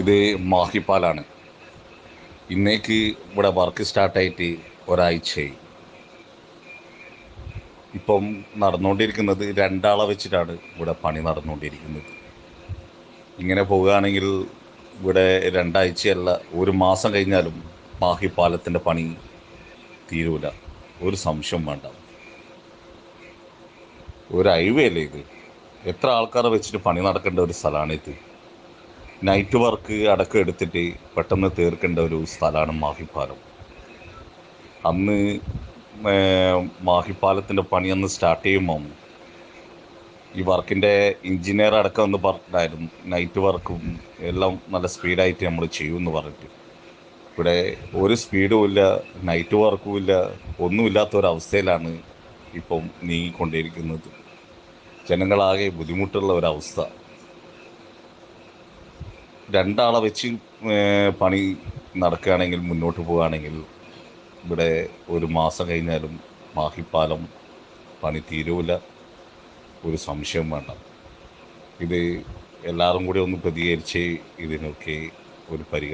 ഇത് മാഹിപ്പാലാണ്. ഇന്നേക്ക് ഇവിടെ വർക്ക് സ്റ്റാർട്ടായിട്ട് ഒരാഴ്ചയായി. ഇപ്പം നടന്നുകൊണ്ടിരിക്കുന്നത് രണ്ടാളെ വെച്ചിട്ടാണ് ഇവിടെ പണി നടന്നുകൊണ്ടിരിക്കുന്നത്. ഇങ്ങനെ പോവുകയാണെങ്കിൽ ഇവിടെ രണ്ടാഴ്ചയല്ല ഒരു മാസം കഴിഞ്ഞാലും മാഹി പാലത്തിന്റെ പണി തീരൂല. ഒരു സംശയം വേണ്ട. ഒരു ഹൈവേ അല്ലേ ഇത്? എത്ര ആൾക്കാരെ വെച്ചിട്ട് പണി നടക്കേണ്ട ഒരു സ്ഥലമാണ് ഇത്? നൈറ്റ് വർക്ക് അടക്കം എടുത്തിട്ട് പെട്ടെന്ന് തീർക്കേണ്ട ഒരു സ്ഥലമാണ് മാഹിപ്പാലം. അന്ന് മാഹിപ്പാലത്തിന്റെ പണി അന്ന് സ്റ്റാർട്ട് ചെയ്യുമ്പം ഈ വർക്കിന്റെ എഞ്ചിനീയർ അടക്കം ഒന്ന് പറഞ്ഞിട്ടുണ്ടായിരുന്നു നൈറ്റ് വർക്കും എല്ലാം നല്ല സ്പീഡായിട്ട് നമ്മൾ ചെയ്യുമെന്ന് പറഞ്ഞിട്ട്. ഇവിടെ ഒരു സ്പീഡും ഇല്ല നൈറ്റ് വർക്കും ഇല്ല ഒന്നുമില്ലാത്ത ഒരവസ്ഥയിലാണ് ഇപ്പം നീങ്ങിക്കൊണ്ടിരിക്കുന്നത്. ജനങ്ങളാകെ ബുദ്ധിമുട്ടുള്ള ഒരവസ്ഥ രണ്ടാളെ വെച്ച് പണി നടക്കുകയാണെങ്കിൽ മുന്നോട്ട് പോവുകയാണെങ്കിൽ ഇവിടെ ഒരു മാസം കഴിഞ്ഞാലും മാഹിപ്പാലം പണി തീരൂല. ഒരു സംശയം വേണ്ട. ഇത് എല്ലാവരും കൂടി ഒന്ന് പ്രതികരിച്ച് ഇതിനൊക്കെ ഒരു പരിഹാരം